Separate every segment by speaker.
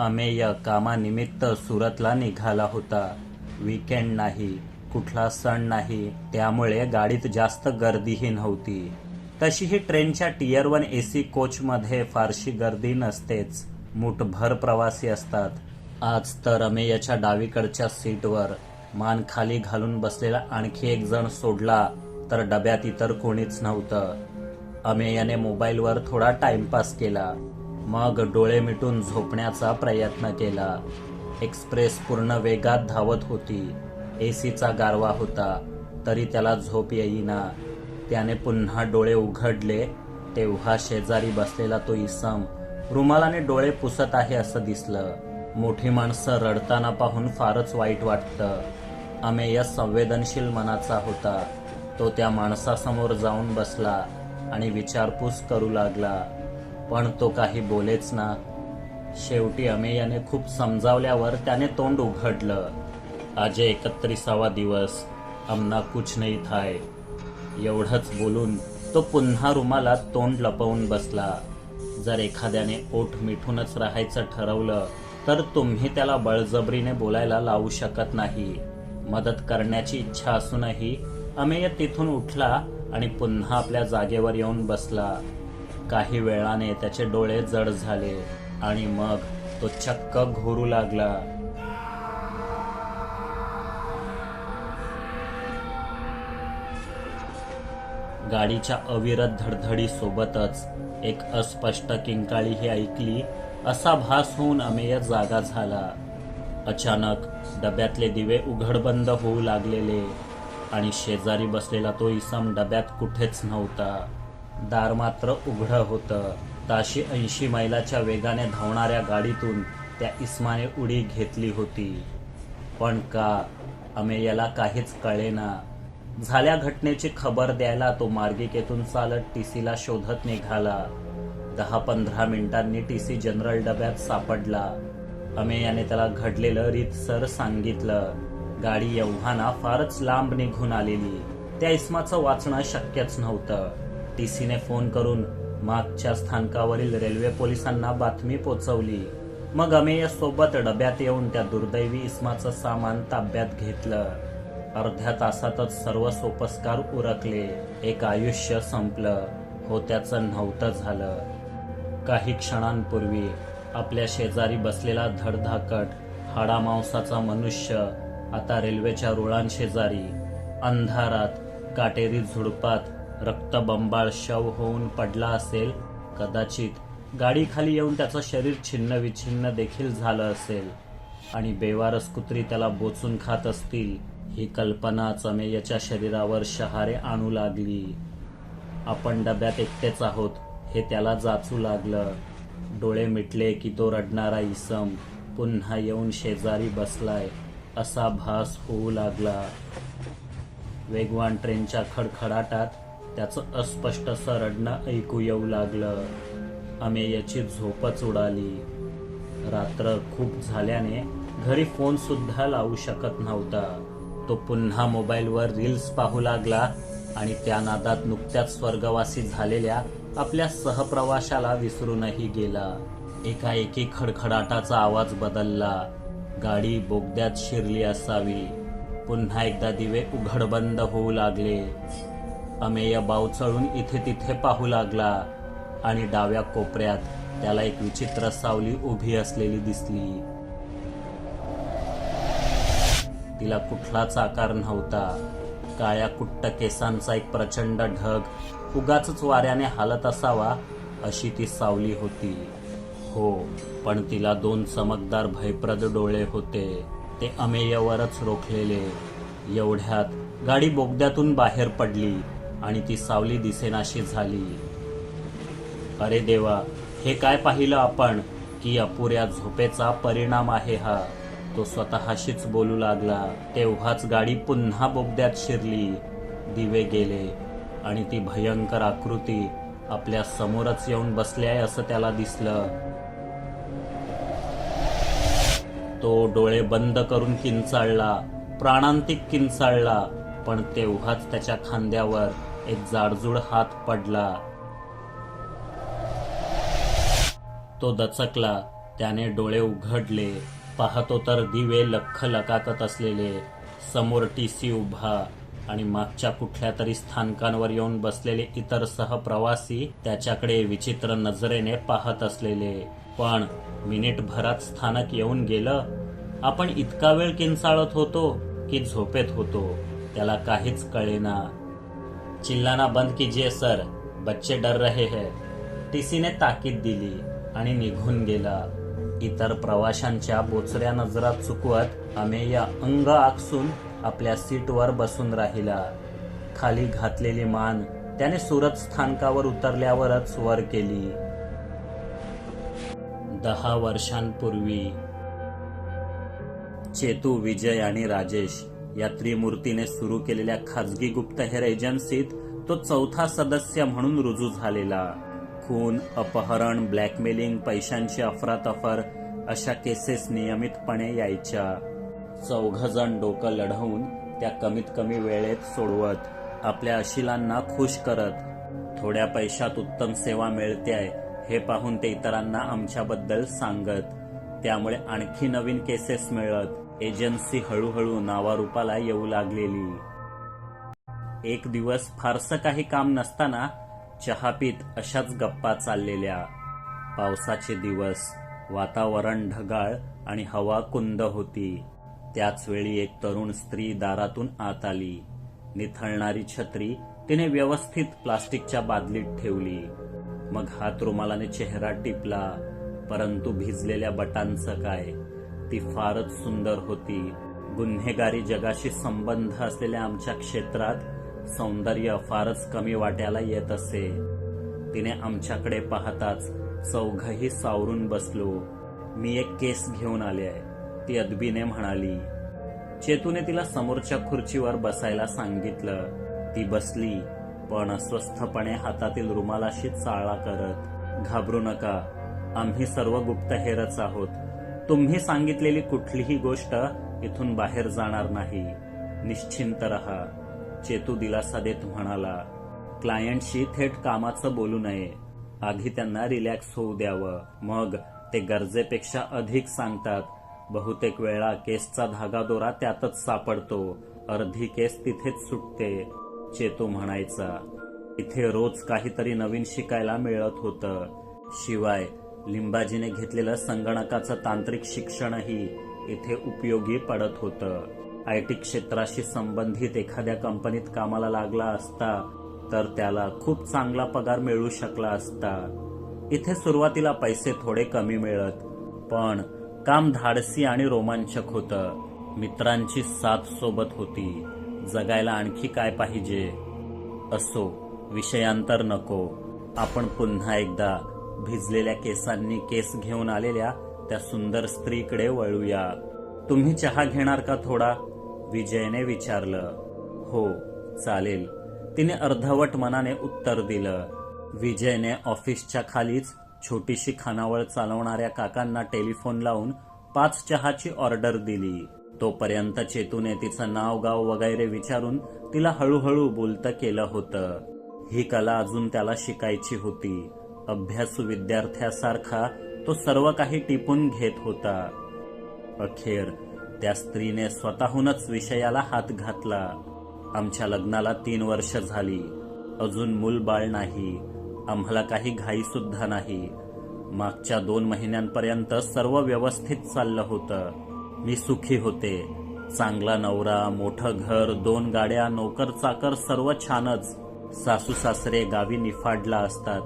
Speaker 1: अमेय कामानिमित्त सुरतला निघाला होता. वीकेंड नाही कुठला सण नाही त्यामुळे गाडीत जास्त गर्दीही नव्हती. तशीही ट्रेनच्या टियर वन ए सी कोचमध्ये फारशी गर्दी नसतेच. मुठभर प्रवासी असतात. आज तर अमेयच्या डावीकडच्या सीटवर. मान खाली घालून बसलेला आणखी एक जण सोडला तर डब्यात इतर कोणीच नव्हतं. अमेयाने मोबाईलवर थोडा टाइमपास केला. मग डोळे मिटून झोपण्याचा प्रयत्न केला. एक्सप्रेस पूर्ण वेगात धावत होती. ए सीचा गारवा होता तरी त्याला झोप येईना. त्याने पुन्हा डोळे उघडले तेव्हा शेजारी बसलेला तो इसम रुमालाने डोळे पुसत आहे असं दिसलं. मोठी माणसं रडताना पाहून फारच वाईट वाटतं. अमेय संवेदनशील मनाचा होता. तो त्या माणसासमोर जाऊन बसला आणि विचारपूस करू लागला. पण तो काही बोलेच ना. शेवटी अमेयाने खूप समजावल्यावर त्याने तोंड उघडलं. आज एकत्रिसावा दिवस आमना कुछ नाही थाय. एवढंच बोलून तो पुन्हा रुमालात तोंड लपवून बसला. जर एखाद्याने ओठ मिठूनच राहायचं ठरवलं तर तुम्ही त्याला बळजबरीने बोलायला लावू शकत नाही. मदत करण्याची इच्छा असूनही अमेय तिथून उठला आणि पुन्हा आपल्या जागेवर येऊन बसला. काही वेळाने त्याचे डोळे जड झाले आणि मग तो चक्क घोरू लागला. गाडीच्या अविरत धडधडी सोबतच एक अस्पष्ट किंकाळीही ऐकली असा भास होऊन अमेय जागा झाला. अचानक डब्यातले दिवे उघडबंद होऊ लागलेले आणि शेजारी बसलेला तो इसम डब्यात कुठेच नव्हता. दार मात्र उघडं होतं. ताशी ऐंशी मैलाच्या वेगाने धावणाऱ्या गाडीतून त्या इस्माने उडी घेतली होती. पण का? अमेयाला काहीच कळेना. झाल्या घटनेची खबर द्यायला तो मार्गिकेतून चालत टीसीला शोधत निघाला. दहा पंधरा मिनिटांनी टीसी जनरल डब्यात सापडला. अमेयाने त्याला घडलेलं रीतसर सांगितलं. गाडी एव्हाना फारच लांब निघून आलेली. त्या इस्माचं वाचणं शक्यच नव्हतं. टी सीने फोन करून मागच्या स्थानकावरील रेल्वे पोलिसांना बातमी पोचवली. मग अमेय सोबत डब्यात येऊन त्या दुर्दैवी इस्माचं सामान ताब्यात घेतलं. अर्ध्या तासातच सर्व सोपस्कार उरकले. एक आयुष्य संपलं. होत्याचं नव्हतं झालं. काही क्षणांपूर्वी आपल्या शेजारी बसलेला धडधाकट हाडा मांसाचा मनुष्य आता रेल्वेच्या रुळांशेजारी अंधारात काटेरी झुडपात रक्तबंबाळ शव होऊन पडला असेल कदाचित गाडीखाली येऊन त्याचं शरीर छिन्न विछिन्न देखील झालं असेल. आणि बेवारस कुत्री त्याला बोचून खात असतील ही कल्पना चमेयच्या शरीरावर शहारे आणू लागली. आपण डब्यात एकटेच आहोत हे त्याला जाचू लागलं. डोळे मिटले की तो रडणारा इसम पुन्हा येऊन शेजारी बसलाय असा भास होऊ लागला. वेगवान ट्रेनच्या खडखडाटात त्याचं अस्पष्टसं रडणं ऐकू येऊ लागलं. अमेयाची झोपच उडाली. रात्र खूप झाल्याने घरी फोन सुद्धा लावू शकत नव्हता. तो पुन्हा मोबाईलवर रील्स पाहू लागला आणि त्या नादात नुकत्याच स्वर्गवासी झालेल्या आपल्या सहप्रवाशाला विसरूनही गेला. एकाएकी खडखडाटाचा आवाज बदलला. गाडी बोगद्यात शिरली असावी. पुन्हा एकदा दिवे उघडबंद होऊ लागले. अमेय बावचळून इथे तिथे पाहू लागला आणि डाव्या कोपऱ्यात त्याला एक विचित्र सावली उभी असलेली दिसली. तिला कुठलाच आकार नव्हता. काळ्या कुट्ट केसांचा एक प्रचंड ढग उगाच वाऱ्याने हालत असावा अशी ती सावली होती. हो पण तिला दोन चमकदार भयप्रद डोळे होते. ते अमेयवरच रोखलेले. एवढ्यात गाडी बोगद्यातून बाहेर पडली. आणि ती सावली दिसेनाशी झाली. अरे देवा हे काय पाहिलं आपण की अपुऱ्या झोपेचा परिणाम आहे हा? तो स्वतःशीच बोलू लागला. तेव्हाच गाडी पुन्हा बोगद्यात शिरली. दिवे गेले आणि ती भयंकर आकृती आपल्या समोरच येऊन बसली आहे असं त्याला दिसलं. तो डोळे बंद करून किंचाळला प्राणांतिक किंचाळला पण तेव्हाच त्याच्या खांद्यावर एक जाडजूड हात पडला. तो दचकला त्याने डोळे उघडले. पाहतो तर दिवे लख लकाकत असलेले समोर टी सी उभा आणि मागच्या कुठल्या तरी स्थानकांवर येऊन बसलेले इतर सहप्रवासी त्याच्याकडे विचित्र नजरेने पाहत असलेले. पण मिनिटभरात स्थानक येऊन गेलं. आपण इतका वेळ किंचाळत होतो की झोपेत होतो. त्याला काहीच कळेना. चिल्लाना बंद कीजिए सर। बच्चे डर रहे हैं। टीसीने ताकीद दिली आणि निघून गेला. इतर प्रवाशांच्या बोचऱ्या नजरात चुकवत अमेय अंग आकसून आपल्या सीटवर बसून राहिला. खाली घातलेली मान त्याने सुरत स्थानकावर उतरल्यावरच वर केली. दहा वर्षांपूर्वी चेतू विजय आणि राजेश या त्रिमूर्तीने सुरू केलेल्या खाजगी गुप्तहेर एजन्सीत तो चौथा सदस्य म्हणून रुजू झालेला. खून अपहरण ब्लॅकमेलिंग पैशांची अफरातफर अशा केसेस नियमितपणे यायच्या. चौघजण डोकं लढवून त्या कमीत कमी वेळेत सोडवत आपल्या अशिलांना खुश करत थोड्या पैशात उत्तम सेवा मिळतेय हे पाहून ते इतरांना आमच्याबद्दल सांगत. त्यामुळे आणखी नवीन केसेस मिळत. एजन्सी हळूहळू नावारूपाला येऊ लागलेली. एक दिवस फारसं काही काम नसताना चहा पीत अशाच गप्पा चाललेल्या. पावसाचे दिवस वातावरण ढगाळ आणि हवा कुंद होती. त्याच वेळी एक तरुण स्त्री दारातून आत आली. निथळणारी छत्री तिने व्यवस्थित प्लास्टिकच्या बादलीत ठेवली. मग हात रुमालाने चेहरा टिपला. परंतु भिजलेल्या बटांचं काय? ती फारच सुंदर होती. गुन्हेगारी जगाशी संबंध असलेल्या आमच्या क्षेत्रात सौंदर्य फारच कमी वाट्याला येत असे. तिने आमच्याकडे पाहताच चौघही सावरून बसलो. मी एक केस घेऊन आले आहे. ती अदबीने म्हणाली चेतूने तिला समोरच्या खुर्चीवर बसायला सांगितलं. ती बसली पण अस्वस्थपणे हातातील रुमालाशी चाळा करत घाबरू नका. आम्ही सर्व गुप्तहेरच आहोत. तुम्ही सांगितलेली कुठलीही गोष्ट इथून बाहेर जाणार नाही. निश्चिंत रहा. चेतू दिलासा देत म्हणाला क्लायंटशी थेट कामाचं बोलू नये. आधी त्यांना रिलॅक्स होऊ द्यावं. मग ते गरजेपेक्षा अधिक सांगतात बहुतेक वेळा केसचा धागा दोरा त्यातच सापडतो. अर्धी केस तिथेच सुटते चेतू म्हणायचा. इथे रोज काहीतरी नवीन शिकायला मिळत होतं. शिवाय लिंबाजीने घेतलेलं संगणकाचं तांत्रिक शिक्षणही इथे उपयोगी पडत होतं. आय टी क्षेत्राशी संबंधित एखाद्या कंपनीत कामाला लागला असता तर त्याला खूप चांगला पगार मिळू शकला असता. इथे सुरुवातीला पैसे थोडे कमी मिळत पण काम धाडसी आणि रोमांचक होतं. मित्रांची साथ सोबत होती. जगायला आणखी काय पाहिजे? असो विषयांतर नको. आपण पुन्हा एकदा भिजलेल्या केसांनी केस घेऊन आलेल्या त्या सुंदर स्त्रीकडे वळूया. तुम्ही चहा घेणार का थोडा? विजयने विचारलं. हो चालेल. तिने अर्धवट मनाने उत्तर दिलं. विजयने ऑफिसच्या खालीच छोटीशी खानावळ चालवणाऱ्या काकांना टेलिफोन लावून पाच चहाची ऑर्डर दिली. तोपर्यंत चेतूने तिचं नाव गाव वगैरे विचारून तिला हळूहळू बोलतं केलं होतं. ही कला अजून त्याला शिकायची होती. अभ्यासू विद्यार्थ्यासारखा तो सर्व काही टिपून घेत होता. अखेर त्या स्त्रीने स्वतःहूनच विषयाला हात घातला. आमच्या लग्नाला तीन वर्ष झाली. अजून मूल बाळ नाही. आम्हाला काही घाई सुद्धा नाही. मागच्या दोन महिन्यांपर्यंत सर्व व्यवस्थित चाललं होतं. मी सुखी होते. चांगला नवरा मोठं घर दोन गाड्या नोकर चाकर सर्व छानच. सासू सासरे गावी निफाडला असतात.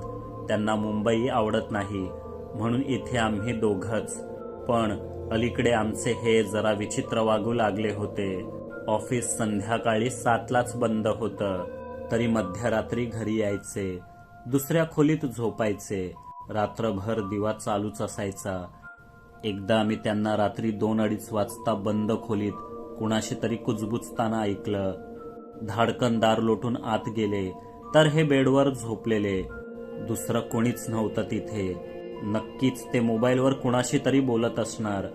Speaker 1: त्यांना मुंबई आवडत नाही. म्हणून इथे आम्ही दोघंच. पण अलीकडे आमचे हे जरा विचित्र वागू लागले होते. ऑफिस संध्याकाळी सातलाच बंद होतं. तरी मध्यरात्री घरी यायचे. दुसऱ्या खोलीत झोपायचे. रात्रभर दिवा चालूच असायचा. एकदा आम्ही त्यांना रात्री दोन अडीच वाजता बंद खोलीत कुणाशी तरी कुजबुजताना ऐकलं. धाडकन दार लोटून आत गेले. तर हे बेडवर झोपलेले. दुसरं कोणीच नव्हतं तिथे. नक्कीच ते मोबाईलवर कुणाशी तरी बोलत असणार.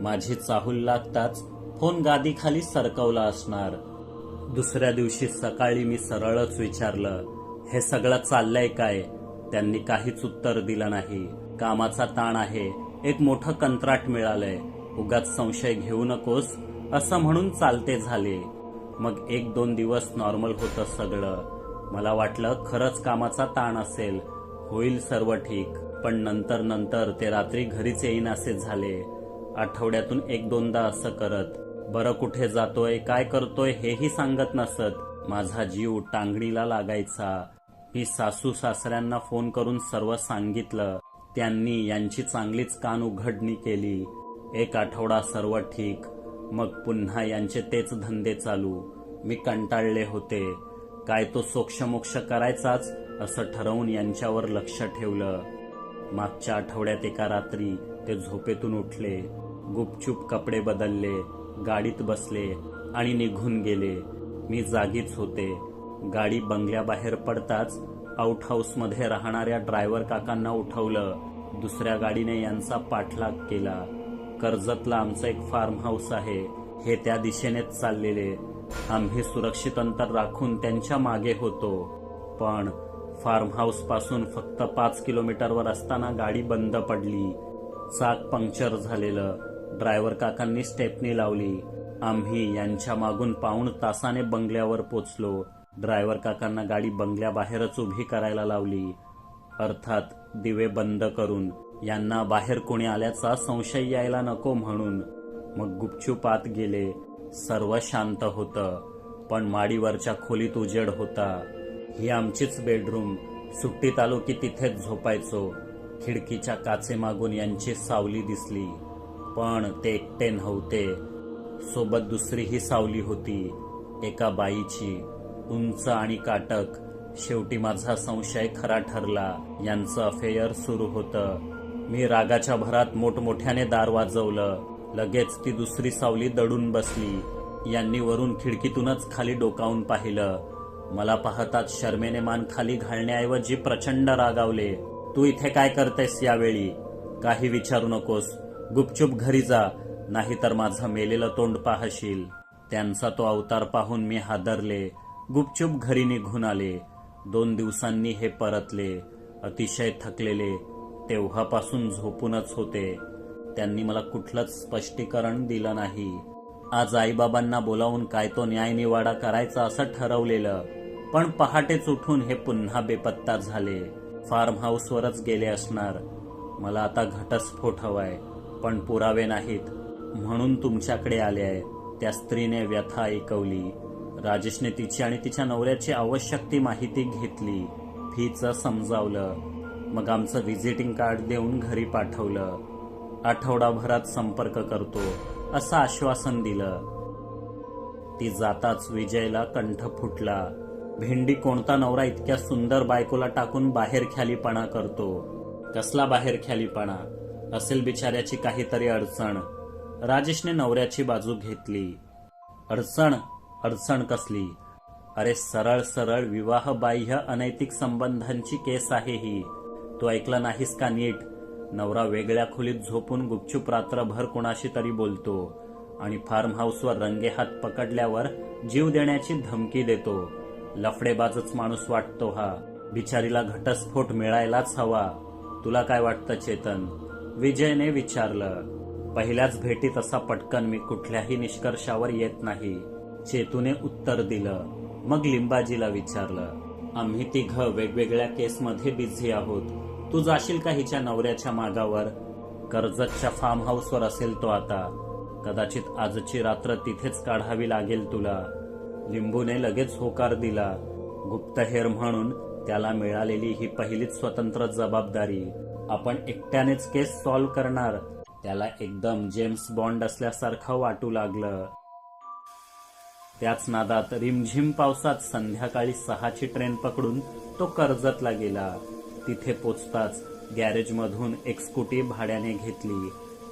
Speaker 1: माझी चाहूल लागताच फोन गादीखाली सरकवला असणार. दुसऱ्या दिवशी सकाळी मी सरळच विचारलं हे सगळं चाललंय काय? त्यांनी काहीच उत्तर दिलं नाही. कामाचा ताण आहे. एक मोठं कंत्राट मिळालंय. उगाच संशय घेऊ नकोस. असं म्हणून चालते झाले. मग एक दोन दिवस नॉर्मल होतं सगळं. मला वाटलं खरंच कामाचा ताण असेल. होईल सर्व ठीक. पण नंतर नंतर ते रात्री घरीच येईन असे झाले. आठवड्यातून एक दोनदा असं करत बरं कुठे जातोय काय करतोय हेही सांगत नसत. माझा जीव टांगणीला लागायचा. मी सासू सासऱ्यांना फोन करून सर्व सांगितलं. त्यांनी यांची चांगलीच कान उघडणी केली. एक आठवडा सर्व ठीक. मग पुन्हा यांचे तेच धंदे चालू. मी कंटाळले होते. काय तो सोक्षमोक्ष करायचाच असं ठरवून यांच्यावर लक्ष ठेवलं. मागच्या आठवड्यात एका रात्री ते झोपेतून उठले गुपचूप कपडे बदलले गाडीत बसले आणि निघून गेले. मी जागीच होते. गाडी बंगल्याबाहेर पडताच आउट हाऊसमध्ये राहणाऱ्या ड्रायव्हर काकांना उठवलं. दुसऱ्या गाडीने यांचा पाठलाग केला. कर्जतला आमचं एक फार्म हाऊस आहे. हे त्या दिशेनेच चाललेले. आम्ही सुरक्षित अंतर राखून त्यांच्या मागे होतो. पण फार्म हाऊसपासून फक्त पाच किलोमीटरवर असताना गाडी बंद पडली. चाक पंक्चर झालेलं. ड्रायव्हर काकांनी स्टेपनी लावली. आम्ही यांच्या मागून पाऊण तासाने बंगल्यावर पोचलो. ड्रायव्हर काकांना गाडी बंगल्याबाहेरच उभी करायला लावली. अर्थात दिवे बंद करून. यांना बाहेर कोणी आल्याचा संशय यायला नको म्हणून. मग गुपचूप आत गेले. सर्व शांत होतं पण माडीवरच्या खोलीत उजेड होता. ही आमचीच बेडरूम सुट्टीत आलो की तिथेच झोपायचो. खिडकीच्या काचेमागून यांची सावली दिसली. पण ते एकटे नव्हते. सोबत दुसरीही सावली होती एका बाईची. उंच आणि काटक. शेवटी माझा संशय खरा ठरला. यांचं अफेअर सुरू होतं. मी रागाच्या भरात मोठमोठ्याने दार वाजवलं. लगेच ती दुसरी सावली दडून बसली. यांनी वरून खिडकीतूनच खाली डोकावून पाहिलं. मला पाहताच शर्मेने मान खाली घालण्याऐवजी प्रचंड रागावले. तू इथे काय करतेस यावेळी? काही विचारू नकोस. गुपचूप घरी जा. नाहीतर माझं मेलेलं तोंड पाहशील. त्यांचा तो अवतार पाहून मी हादरले. गुपचूप घरी निघून आले. दोन दिवसांनी हे परतले. अतिशय थकलेले. तेव्हापासून झोपूनच होते. त्यांनी मला कुठलंच स्पष्टीकरण दिलं नाही. आज आईबाबांना बोलावून काय तो न्यायनिवाडा करायचा असं ठरवलेलं पण पहाटेच उठून हे पुन्हा बेपत्ता झाले. फार्म हाऊसवरच गेले असणार. मला आता घटस्फोट हवाय पण पुरावे नाहीत. म्हणून तुमच्याकडे आले आहे. त्या स्त्रीने व्यथा ऐकवली. राजेशने तिची आणि तिच्या नवऱ्याची आवश्यक ती माहिती घेतली. फीचं समजावलं. मग आमचं व्हिजिटिंग कार्ड देऊन घरी पाठवलं. आठवडाभरात संपर्क करतो असं आश्वासन दिलं. ती जाताच विजयला कंठ फुटला. भेंडी कोणता नवरा इतक्या सुंदर बायकोला टाकून बाहेर ख्यालीपणा करतो? कसला बाहेर ख्यालीपणा? असेल बिचाऱ्याची काहीतरी अडचण. राजेशने नवऱ्याची बाजू घेतली. अडचण अडचण कसली? अरे सरळ सरळ विवाह बाह्य अनैतिक संबंधांची केस आहे ही. तू ऐकलं नाहीस का नीट? नवरा वेगळ्या खोलीत झोपून गुपचूप रात्रभर कुणाशी तरी बोलतो आणि फार्म हाऊसवर रंगेहात पकडल्यावर जीव देण्याची धमकी देतो. लफडेबाजच माणूस वाटतो हा. बिचारीला घटस्फोट मिळायलाच हवा. तुला काय वाटतं चेतन? विजयने विचारलं. पहिल्याच भेटीत असा पटकन मी कुठल्याही निष्कर्षावर येत नाही. चेतूने उत्तर दिलं. मग लिंबाजीला विचारलं. आम्ही तिघ वेगवेगळ्या केसमध्ये बिझी आहोत. तू जाशील का हिच्या नवऱ्याच्या मागावर? कर्जतच्या फार्म हाऊसवर असेल तो आता. कदाचित आजची रात्र तिथेच काढावी लागेल तुला. लिंबूने लगेच होकार दिला. गुप्तहेर म्हणून त्याला मिळालेली ही पहिलीच स्वतंत्र जबाबदारी. आपण एकट्यानेच केस सॉल्व्ह करणार. त्याला एकदम जेम्स बॉन्ड असल्यासारखं वाटू लागलं. त्याच नादात रिमझिम पावसात संध्याकाळी सहाची ट्रेन पकडून तो कर्जतला गेला. तिथे पोचताच गॅरेजमधून एक स्कूटी भाड्याने घेतली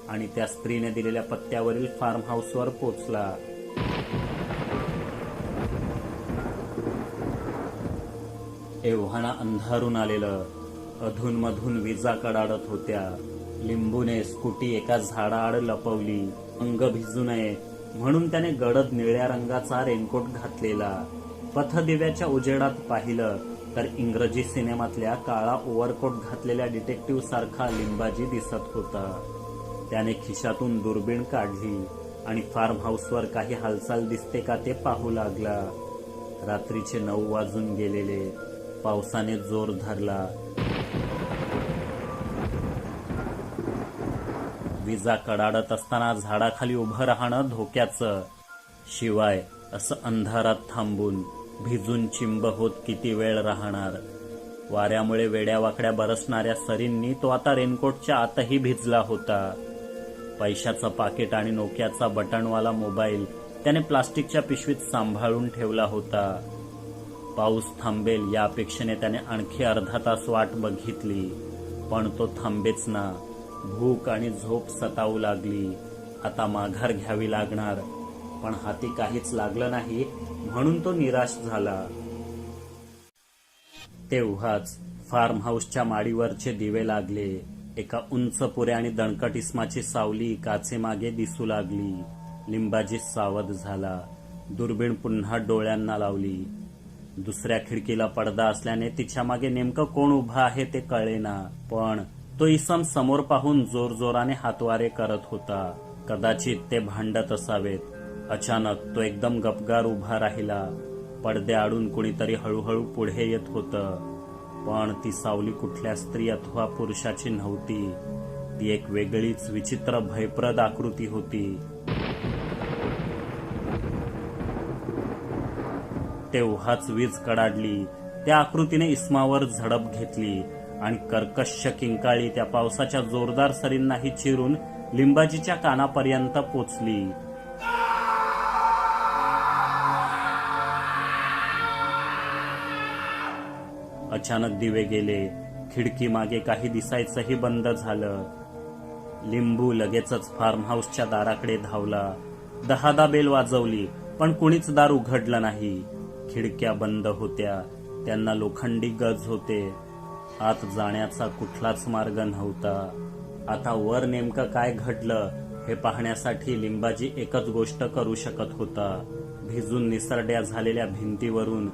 Speaker 1: आणि त्या स्त्रीने दिलेल्या पत्त्यावरील फार्म हाऊसवर पोचला. एव्हाना अंधारून आलेलं अधूनमधून विजा कडाडत होत्या. लिंबूने स्कूटी एका झाडाआड लपवली अंग भिजू नये म्हणून त्याने गडद निळ्या रंगाचा रेनकोट घातलेला. पथदिव्याच्या उजेडात पाहिलं तर इंग्रजी सिनेमातल्या काळा ओव्हरकोट घातलेल्या डिटेक्टिव्ह सारखा लिंबाजी दिसत होता. त्याने खिशातून दुर्बीण काढली आणि फार्म हाऊसवर काही हालचाल दिसते का ते पाहू लागला. रात्रीचे नऊ वाजून गेलेले. पावसाने जोर धरला. विजा कडाडत असताना झाडाखाली उभं राहणं धोक्याचं. शिवाय असं अंधारात थांबून भिजून चिंब होत किती वेळ राहणार? वाऱ्यामुळे वेड्यावाकड्या बरसणाऱ्या सरींनी तो आता रेनकोटच्या आतही भिजला होता. पैशाचं पाकिट आणि नोक्याचा बटणवाला मोबाईल त्याने प्लास्टिकच्या पिशवीत सांभाळून ठेवला होता. पाऊस थांबेल या अपेक्षेने त्याने आणखी अर्धा तास वाट बघितली. पण तो थांबेच ना. भूक आणि झोप सतावू लागली. आता माघार घ्यावी लागणार. पण हाती काहीच लागलं नाही म्हणून तो निराश झाला. तेव्हाच फार्म हाऊसच्या माडीवरचे दिवे लागले. एका उंच पुऱ्या आणि दणकट इस्माची सावली काचेमागे दिसू लागली. लिंबाजी सावध झाला. दुर्बीण पुन्हा डोळ्यांना लावली. दुसऱ्या खिडकीला पडदा असल्याने तिच्यामागे नेमकं कोण उभं आहे ते कळेना. पण तो इसम समोर पाहून जोरजोराने हातवारे करत होता. कदाचित ते भांडत असावेत. अचानक तो एकदम गपगार उभा राहिला. पडद्याआडून कुणीतरी हळूहळू पुढे येत होतं. पण ती सावली कुठल्या स्त्री अथवा पुरुषाची नव्हती. ती एक वेगळीच विचित्र भयप्रद आकृती होती. तेव्हाच वीज कडाडली. त्या आकृतीने इस्मावर झडप घेतली आणि कर्कश किंकाळी त्या पावसाच्या जोरदार सरींनाही चिरून लिंबाजीच्या कानापर्यंत पोचली. अचानक दिवे गेले. खिडकी मागे काही दिसायचंही बंद झालं. लिंबू लगेचच फार्म हाऊसच्या दाराकडे धावला. दहादा बेल वाजवली पण कुणीच दार उघडलं नाही. खिडक्या बंद होत्या. त्यांना लोखंडी गज होते. आत जाण्याचा कुठलाच मार्ग नव्हता. आता वर नेमकं काय घडलं हे पाहण्यासाठी लिंबाजी एकच गोष्ट करू शकत होता. भिजून निसरड्या झालेल्या भिंतीवरून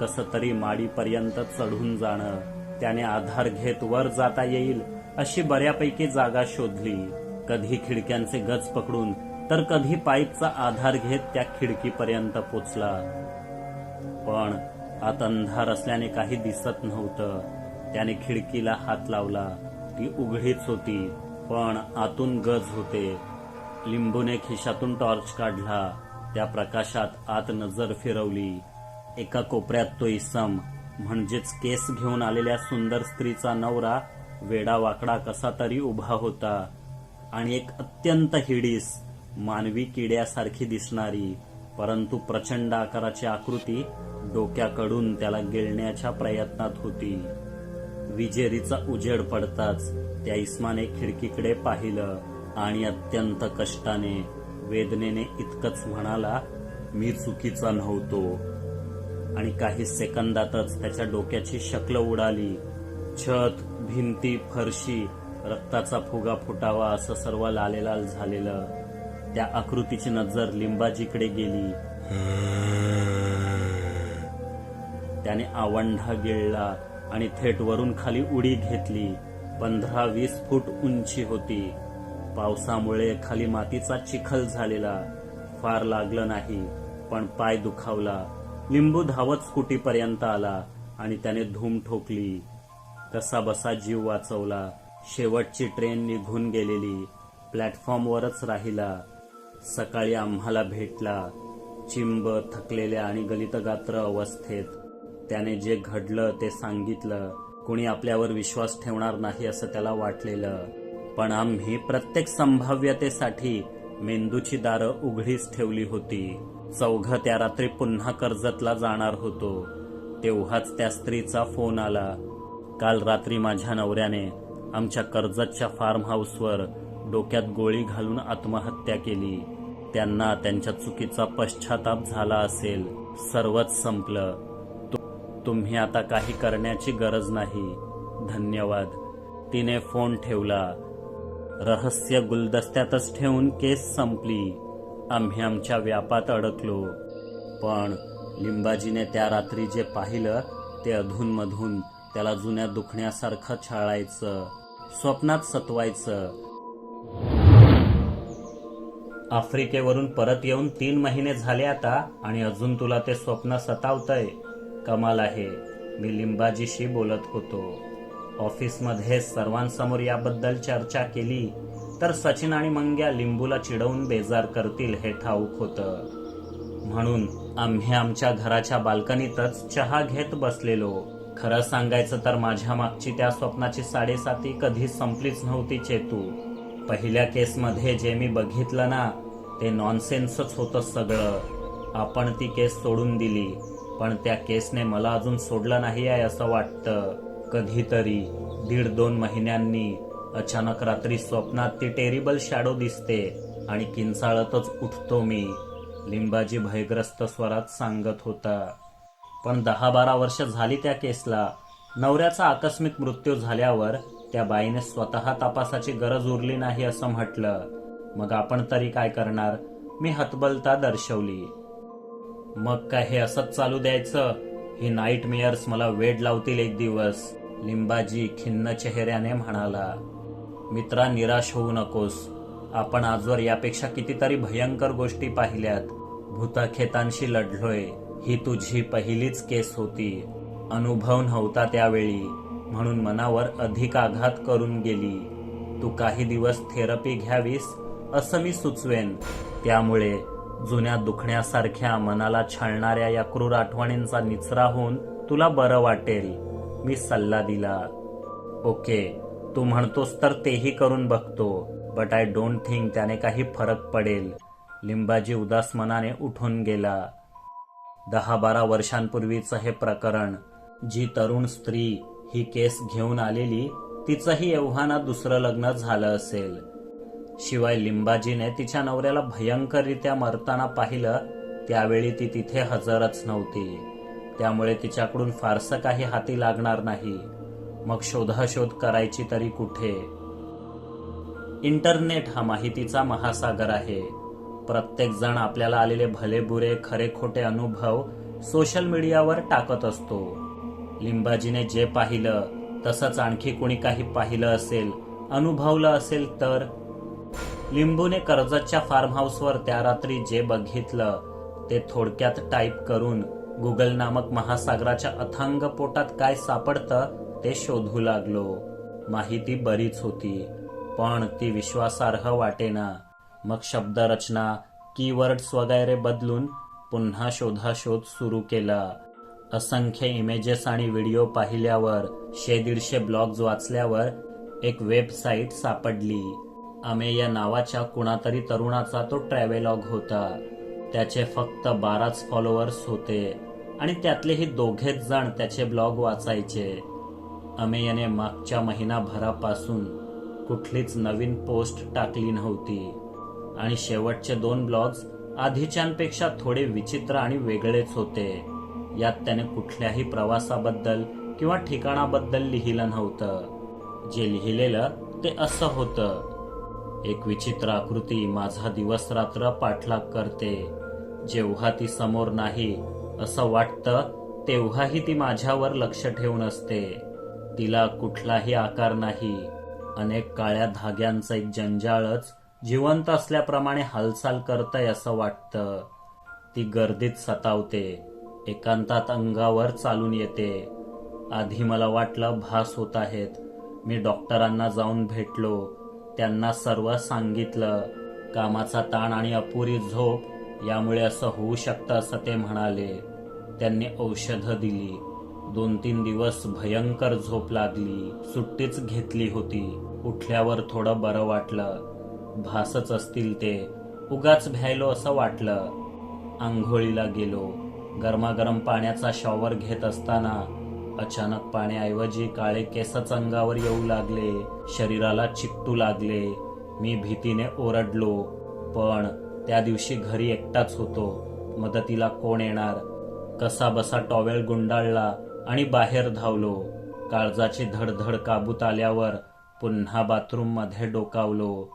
Speaker 1: कस तरी माडीपर्यंत चढून जाणं. त्याने आधार घेत वर जाता येईल अशी बऱ्यापैकी जागा शोधली. कधी खिडक्यांचे गज पकडून तर कधी पाईपचा आधार घेत त्या खिडकीपर्यंत पोचला. पण आत अंधार असल्याने काही दिसत नव्हतं. त्याने खिडकीला हात लावला. ती उघडीच होती पण आतून गज होते. लिंबूने खिशातून टॉर्च काढला. त्या प्रकाशात आत नजर फिरवली. एका कोपऱ्यात तो इसम. म्हणजेच केस घेऊन आलेल्या सुंदर स्त्रीचा नवरा वेडा वाकडा कसा तरी उभा होता. आणि एक अत्यंत हिडीस मानवी किड्यासारखी दिसणारी परंतु प्रचंड आकाराची आकृती डोक्याकडून त्याला गिळण्याच्या प्रयत्नात होती. विजेरीचा उजेड पडताच त्या इस्माने खिडकीकडे पाहिलं आणि अत्यंत कष्टाने वेदनेने इतकंच म्हणाला मी चुकीचा नव्हतो. आणि काही सेकंदातच त्याच्या डोक्याची शक्ल उडाली. छत भिंती फरशी रक्ताचा फुगा फुटावा असं सर्व लालेलाल झालेलं. त्या आकृतीची नजर लिंबाजीकडे गेली. त्याने आवंढा गिळला आणि थेट वरून खाली उडी घेतली. पंधरा वीस फूट उंची होती. पावसामुळे खाली मातीचा चिखल झालेला. फार लागलं नाही पण पाय दुखावला. लिंबू धावत स्कूटीपर्यंत आला आणि त्याने धूम ठोकली. कसा बसा जीव वाचवला. शेवटची ट्रेन निघून गेलेली. प्लॅटफॉर्मवरच राहिला. सकाळी आम्हाला भेटला. चिंब थकलेल्या आणि गलितगात्र अवस्थेत. त्याने जे घडलं ते सांगितलं. कुणी आपल्यावर विश्वास ठेवणार नाही असं त्याला वाटलेलं. पण आम्ही प्रत्येक संभाव्यतेसाठी मेंदूची दारं उघडीच ठेवली होती. चौघ त्या रात्री पुन्हा कर्जतला जाणार होतो. तेव्हाच त्या स्त्रीचा फोन आला. काल रात्री माझ्या नवऱ्याने आमच्या कर्जतच्या फार्म हाऊसवर डोक्यात गोळी घालून आत्महत्या केली. त्यांना त्यांच्या चुकीचा पश्चाताप झाला असेल. सर्वच संपलं. तु- तुम्ही आता काही करण्याची गरज नाही. धन्यवाद. तिने फोन ठेवला. रहस्य गुलदस्त्यातच ठेवून केस संपली. आम्ही आमच्या व्यापात अडकलो. पण लिंबाजीने त्या रात्री जे पाहिलं ते अधूनमधून त्याला जुन्या दुखण्यासारखं छाळायचं स्वप्नात सतवायचं. आफ्रिकेवरून परत येऊन तीन महिने झाले आता आणि अजून तुला ते स्वप्न सतावतंय. कमाल आहे. मी लिंबाजीशी बोलत होतो. ऑफिसमध्ये सर्वांसमोर याबद्दल चर्चा केली. तर सचिन आणि मंग्या लिंबूला चिडवून बेजार करतील हे ठाऊक होतं. म्हणून आम्ही आमच्या घराच्या बाल्कनीतच चहा घेत बसलेलो. खरं सांगायचं तर माझ्या मागची त्या स्वप्नाची साडेसाती कधी संपलीच नव्हती चेतू. पहिल्या केसमध्ये जे मी बघितलं ना ते नॉनसेन्सच होतं सगळं. आपण ती केस सोडून दिली पण त्या केसने मला अजून सोडलं नाही आहे असं वाटतं. कधीतरी दीड दोन महिन्यांनी अचानक रात्री स्वप्नात ती टेरिबल शॅडो दिसते आणि किंचाळतच उठतो मी. लिंबाजी भयग्रस्त स्वरात सांगत होता. पण दहा बारा वर्ष झाली त्या केसला. नवऱ्याचा आकस्मिक मृत्यू झाल्यावर त्या बाईने स्वतः तपासाची गरज उरली नाही असं म्हटलं. मग आपण तरी काय करणार? मी हतबलता दर्शवली. मग काय हे असंच चालू द्यायचं? ही नाईट मेयर्स मला वेड लावतील एक दिवस लिंबाजी खिन्न चेहऱ्याने म्हणाला. मित्रा निराश होऊ नकोस. आपण आजवर यापेक्षा कितीतरी भयंकर गोष्टी पाहिल्यात. भूताखेतांशी लढलोय. ही तुझी पहिलीच केस होती. अनुभव नव्हता त्यावेळी. म्हणून मनावर अधिक आघात करून गेली. तू काही दिवस थेरपी घ्यावीस असं मी सुचवेन. त्यामुळे जुन्या दुखण्यासारख्या मनाला छळणाऱ्या या क्रूर आठवणींचा निचरा होऊन तुला बरं वाटेल. मी सल्ला दिला. ओके. तू म्हणतोस तर तेही करून बघतो बट आय डोंट थिंक त्याने काही फरक पडेल. लिंबाजी उदास मनाने उठून गेला. दहा बारा वर्षांपूर्वीचं हे प्रकरण जी तरुण स्त्री ही केस घेऊन आलेली तिचंही एव्हाना दुसरं लग्न झालं असेल. शिवाय लिंबाजीने तिच्या नवऱ्याला भयंकररित्या मरताना पाहिलं त्यावेळी ती तिथे हजरच नव्हती. त्यामुळे तिच्याकडून फारसं काही हाती लागणार नाही. मग शोधाशोध करायची तरी कुठे? इंटरनेट हा माहितीचा महासागर आहे. प्रत्येक जण आपल्याला आलेले भले बुरे खरे खोटे अनुभव सोशल मीडियावर टाकत असतो. लिंबाजीने जे पाहिलं तसंच आणखी कुणी काही पाहिलं असेल अनुभवलं असेल तर? लिंबूने कर्जतच्या फार्म हाऊसवर त्या रात्री जे बघितलं ते थोडक्यात टाईप करून गुगल नामक महासागराच्या अथांग पोटात काय सापडतं ते शोधू लागलो. माहिती बरीच होती पण ती विश्वासार्ह वाटेना. मग शब्दरचना कीवर्ड्स वगैरे बदलून पुन्हा शोधाशोध सुरू केला. असंख्य इमेजेस आणि व्हिडिओ पाहिल्यावर शे दीडशे ब्लॉग्स वाचल्यावर एक वेबसाईट सापडली. आमे या नावाच्या कुणातरी तरुणाचा तो ट्रॅव्हलॉग होता. त्याचे फक्त बाराच फॉलोअर्स होते आणि त्यातलेही दोघेच जण त्याचे ब्लॉग वाचायचे. अमेयने मागच्या महिनाभरापासून कुठलीच नवीन पोस्ट टाकली नव्हती. आणि शेवटचे दोन ब्लॉग्स आधीच्यांपेक्षा थोडे विचित्र आणि वेगळेच होते. यात त्याने कुठल्याही प्रवासाबद्दल किंवा ठिकाणाबद्दल लिहिलं नव्हतं. जे लिहिलेलं ते असं होतं. एक विचित्र आकृती माझा दिवस रात्र पाठलाग करते. जेव्हा ती समोर नाही असं वाटतं तेव्हाही ती माझ्यावर लक्ष ठेवून असते. तिला कुठलाही आकार नाही. अनेक काळ्या धाग्यांचं एक जंजाळच जिवंत असल्याप्रमाणे हालचाल करतय असं वाटतं. ती गर्दीत सतावते. एकांतात अंगावर चालून येते. आधी मला वाटलं भास होत आहेत. मी डॉक्टरांना जाऊन भेटलो. त्यांना सर्व सांगितलं. कामाचा ताण आणि अपुरी झोप यामुळे असं होऊ शकतं असं ते म्हणाले. त्यांनी औषधं दिली. दोन तीन दिवस भयंकर झोप लागली. सुट्टीच घेतली होती. उठल्यावर थोडं बरं वाटलं. भासच असतील ते. उगाच भ्यायलो असं वाटलं. आंघोळीला गेलो. गरमागरम पाण्याचा शॉवर घेत असताना अचानक पाण्याऐवजी काळे केसच अंगावर येऊ लागले. शरीराला चिकटू लागले. मी भीतीने ओरडलो. पण त्या दिवशी घरी एकटाच होतो. मदतीला कोण येणार? कसा बसा टॉवेल गुंडाळला. आणि बाहेर धावलो. काळजाची धडधड काबूत आल्यावर पुन्हा बाथरूममध्ये डोकावलो.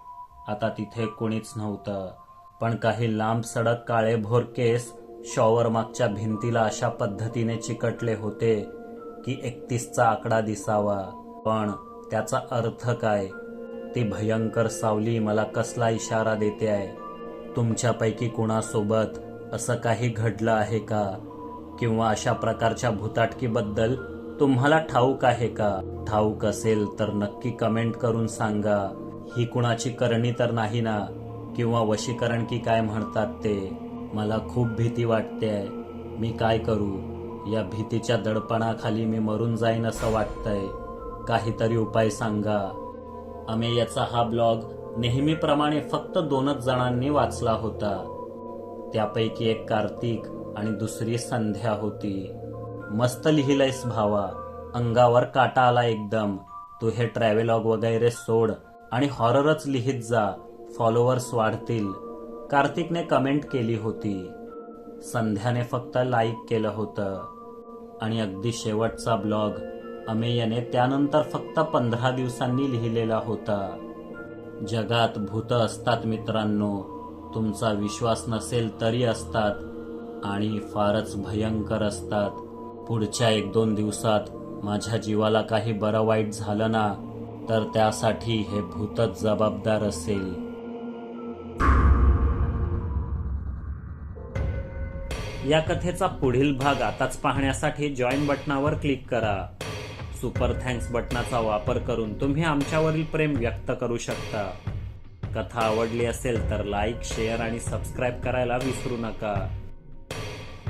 Speaker 1: आता तिथे कोणीच नव्हतं. पण काही लांब सडक काळे भोर केस शॉवर मागच्या भिंतीला अशा पद्धतीने चिकटले होते की एकतीसचा आकडा दिसावा. पण त्याचा अर्थ काय? ती भयंकर सावली मला कसला इशारा देते आहे तुमच्यापैकी कुणासोबत असं काही घडलं आहे का? किंवा अशा प्रकारच्या भूताटकीबद्दल तुम्हाला ठाऊक आहे का? ठाऊक असेल तर नक्की कमेंट करून सांगा. ही कुणाची करणी तर नाही ना? किंवा वशीकरण की काय म्हणतात ते? मला खूप भीती वाटते मी काय करू? या भीतीच्या दडपणाखाली मी मरून जाईन असं वाटतंय. काहीतरी उपाय सांगा. अमेयाचा हा ब्लॉग नेहमीप्रमाणे फक्त दोनच जणांनी वाचला होता. त्यापैकी एक कार्तिक आणि दुसरी संध्या होती. मस्त लिहिलंयस भावा. अंगावर काटा आला एकदम. तू हे ट्रॅव्हलॉग वगैरे सोड आणि हॉररच लिहित जा. फॉलोअर्स वाढतील. कार्तिकने कमेंट केली होती. संध्याने फक्त लाईक केलं होतं. आणि अगदी शेवटचा ब्लॉग अमेयने त्यानंतर फक्त पंधरा दिवसांनी लिहिलेला होता. जगात भूत असतात मित्रांनो. तुमचा विश्वास नसेल तरी असतात. आणि फारच भयंकर असतात. पुढच्या एक दोन दिवसात माझ्या जीवाला काही बरं वाईट झालं ना तर त्यासाठी हे भूतच जबाबदार असेल. या कथेचा पुढील भाग आताच पाहण्यासाठी जॉईन बटनावर क्लिक करा. सुपर थँक्स बटनाचा वापर करून तुम्ही आमच्यावरील प्रेम व्यक्त करू शकता. कथा आवडली असेल तर लाईक शेअर आणि सबस्क्राईब करायला विसरू नका.